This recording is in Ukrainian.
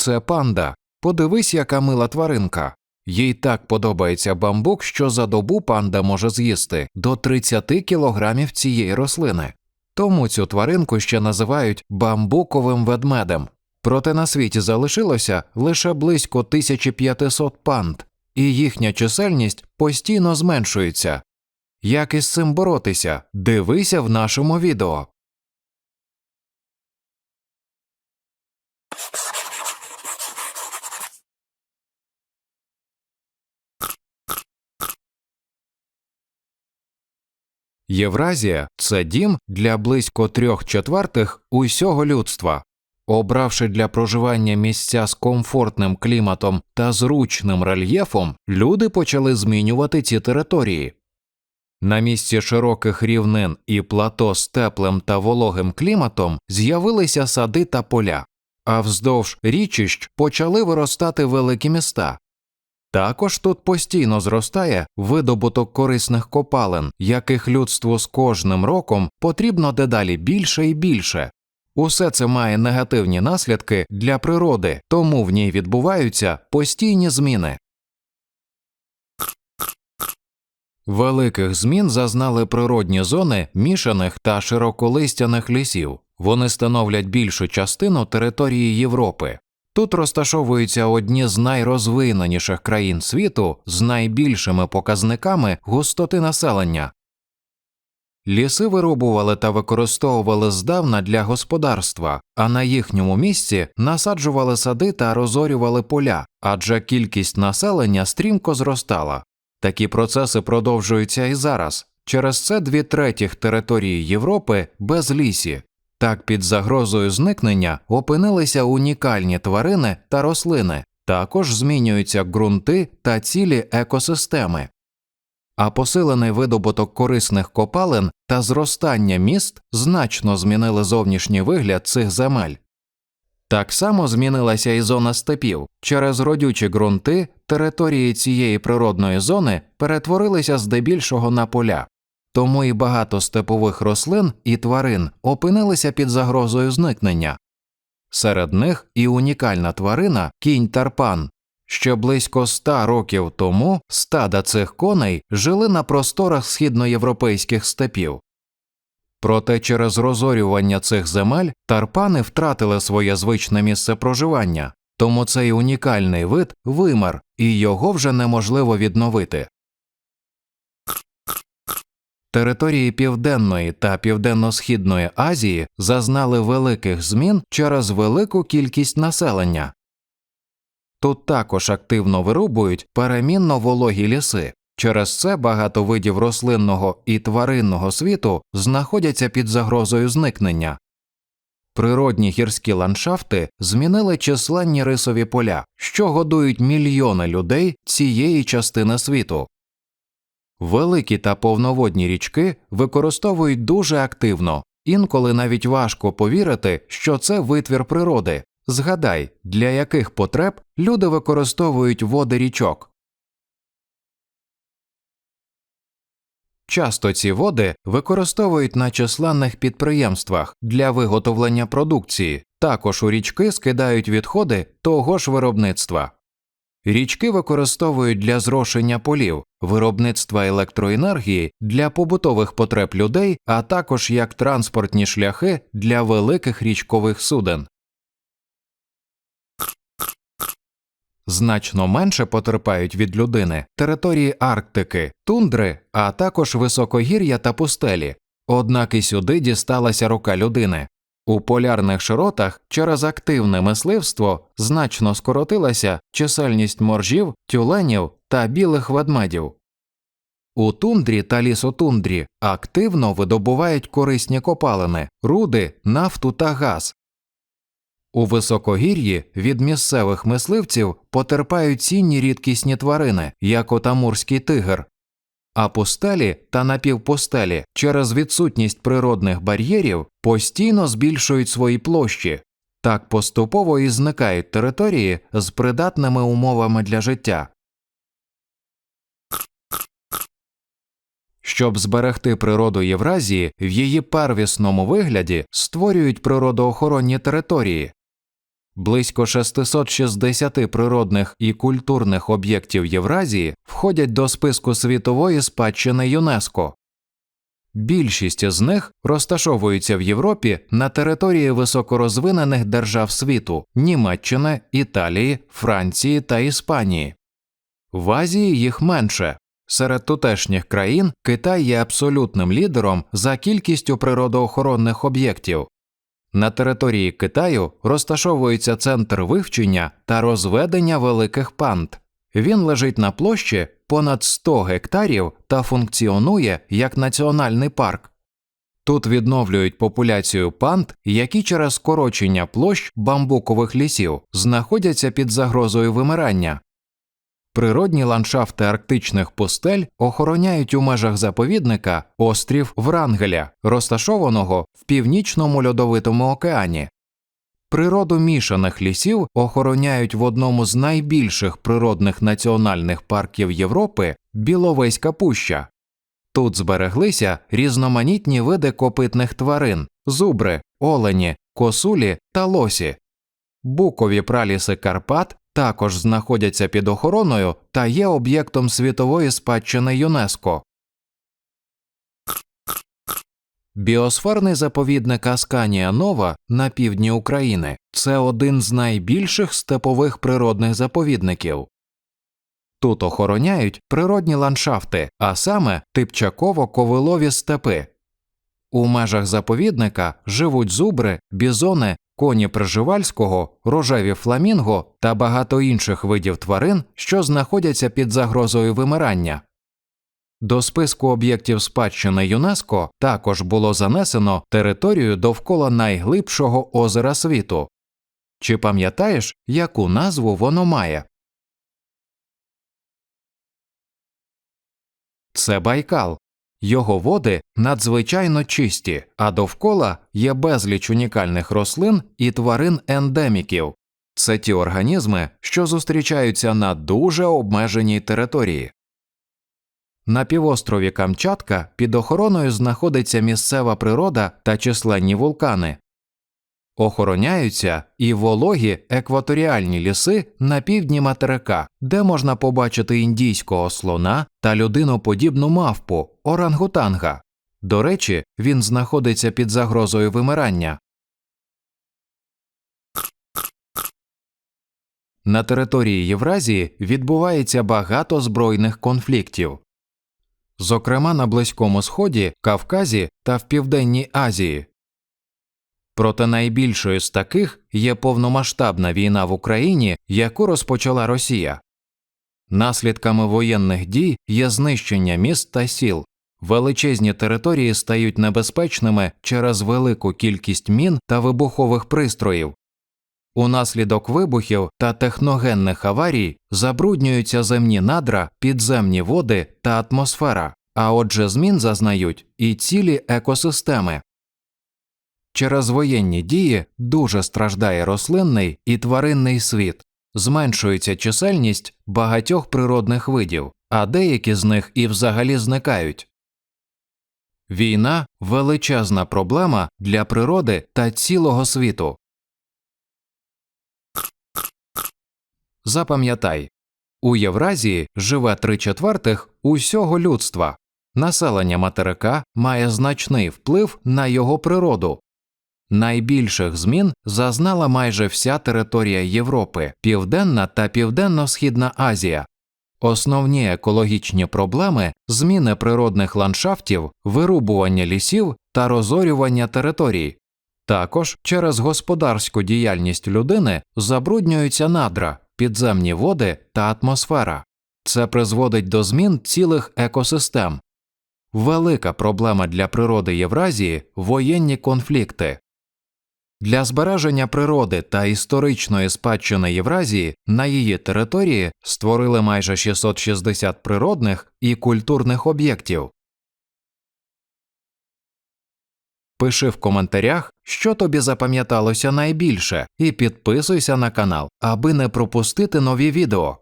це панда. Подивись, яка мила тваринка. Їй так подобається бамбук, що за добу панда може з'їсти до 30 кілограмів цієї рослини. Тому цю тваринку ще називають бамбуковим ведмедем. Проте на світі залишилося лише близько 1500 панд, і їхня чисельність постійно зменшується. Як із цим боротися? Дивися в нашому відео. Євразія це дім для близько трьох четвертих усього людства. Обравши для проживання місця з комфортним кліматом та зручним рельєфом, люди почали змінювати ці території. На місці широких рівнин і плато з теплим та вологим кліматом з'явилися сади та поля, а вздовж річищ почали виростати великі міста. Також тут постійно зростає видобуток корисних копалин, яких людству з кожним роком потрібно дедалі більше і більше. Усе це має негативні наслідки для природи, тому в ній відбуваються постійні зміни. Великих змін зазнали природні зони мішаних та широколистяних лісів. Вони становлять більшу частину території Європи. Тут розташовуються одні з найрозвиненіших країн світу з найбільшими показниками густоти населення. Ліси вирубували та використовували здавна для господарства, а на їхньому місці насаджували сади та розорювали поля, адже кількість населення стрімко зростала. Такі процеси продовжуються і зараз. Через це дві третіх території Європи без лісі. Так під загрозою зникнення опинилися унікальні тварини та рослини, також змінюються ґрунти та цілі екосистеми. А посилений видобуток корисних копалин та зростання міст значно змінили зовнішній вигляд цих земель. Так само змінилася і зона степів. Через родючі ґрунти території цієї природної зони перетворилися здебільшого на поля, тому і багато степових рослин і тварин опинилися під загрозою зникнення. Серед них і унікальна тварина кінь тарпан. Ще близько ста років тому стада цих коней жили на просторах східноєвропейських степів. Проте через розорювання цих земель тарпани втратили своє звичне місце проживання, тому цей унікальний вид вимер, і його вже неможливо відновити. Території Південної та Південно-Східної Азії зазнали великих змін через велику кількість населення. Тут також активно вирубують перемінно вологі ліси. Через це багато видів рослинного і тваринного світу знаходяться під загрозою зникнення. Природні гірські ландшафти змінили численні рисові поля, що годують мільйони людей цієї частини світу. Великі та повноводні річки використовують дуже активно, інколи навіть важко повірити, що це витвір природи. Згадай, для яких потреб люди використовують води річок. Часто ці води використовують на численних підприємствах для виготовлення продукції, також у річки скидають відходи того ж виробництва. Річки використовують для зрошення полів, виробництва електроенергії для побутових потреб людей, а також як транспортні шляхи для великих річкових суден. Значно менше потерпають від людини території Арктики, тундри, а також високогір'я та пустелі. Однак і сюди дісталася рука людини. У полярних широтах через активне мисливство значно скоротилася чисельність моржів, тюленів та білих ведмедів. У тундрі та лісотундрі активно видобувають корисні копалини, руди, нафту та газ. У високогір'ї від місцевих мисливців потерпають цінні рідкісні тварини, як отамурський тигр, а пустелі та напівпустелі через відсутність природних бар'єрів постійно збільшують свої площі, так поступово і зникають території з придатними умовами для життя. Щоб зберегти природу Євразії, в її первісному вигляді створюють природоохоронні території. Близько 660 природних і культурних об'єктів Євразії входять до списку світової спадщини ЮНЕСКО. Більшість з них розташовуються в Європі на території високорозвинених держав світу Німеччини, Італії, Франції та Іспанії. В Азії їх менше. Серед тутешніх країн Китай є абсолютним лідером за кількістю природоохоронних об'єктів. На території Китаю розташовується центр вивчення та розведення великих панд. Він лежить на площі понад 100 гектарів та функціонує як національний парк. Тут відновлюють популяцію панд, які через скорочення площ бамбукових лісів знаходяться під загрозою вимирання. Природні ландшафти арктичних пустель охороняють у межах заповідника острів Врангеля, розташованого в північному льодовитому океані. Природу мішаних лісів охороняють в одному з найбільших природних національних парків Європи Біловеська пуща. Тут збереглися різноманітні види копитних тварин зубри, олені, косулі та лосі. Букові праліси Карпат також знаходяться під охороною та є об'єктом світової спадщини ЮНЕСКО. Біосферний заповідник Асканія Нова на півдні України це один з найбільших степових природних заповідників. Тут охороняють природні ландшафти, а саме типчаково-ковилові степи. У межах заповідника живуть зубри, бізони, коні Пржевальського, рожеві фламінго та багато інших видів тварин, що знаходяться під загрозою вимирання. До списку об'єктів спадщини ЮНЕСКО також було занесено територію довкола найглибшого озера світу. Чи пам'ятаєш, яку назву воно має? Це Байкал. Його води надзвичайно чисті, а довкола є безліч унікальних рослин і тварин ендеміків. Це ті організми, що зустрічаються на дуже обмеженій території. На півострові Камчатка під охороною знаходиться місцева природа та численні вулкани. Охороняються і вологі екваторіальні ліси на півдні материка, де можна побачити індійського слона та людиноподібну мавпу орангутанга. До речі, він знаходиться під загрозою вимирання. На території Євразії відбувається багато збройних конфліктів. Зокрема на Близькому Сході, Кавказі та в Південній Азії. Проте найбільшою з таких є повномасштабна війна в Україні, яку розпочала Росія. Наслідками воєнних дій є знищення міст та сіл, величезні території стають небезпечними через велику кількість мін та вибухових пристроїв. Унаслідок вибухів та техногенних аварій забруднюються земні надра, підземні води та атмосфера, а отже, змін зазнають і цілі екосистеми. Через воєнні дії дуже страждає рослинний і тваринний світ, зменшується чисельність багатьох природних видів, а деякі з них і взагалі зникають. Війна величезна проблема для природи та цілого світу. Запам'ятай у Євразії живе три четвертих усього людства. Населення материка має значний вплив на його природу. Найбільших змін зазнала майже вся територія Європи, Південна та Південно-Східна Азія. Основні екологічні проблеми зміни природних ландшафтів, вирубування лісів та розорювання територій. Також через господарську діяльність людини забруднюються надра, підземні води та атмосфера. Це призводить до змін цілих екосистем. Велика проблема для природи Євразії воєнні конфлікти. Для збереження природи та історичної спадщини Євразії на її території створили майже 660 природних і культурних об'єктів. Пиши в коментарях, що тобі запам'яталося найбільше, і підписуйся на канал, аби не пропустити нові відео.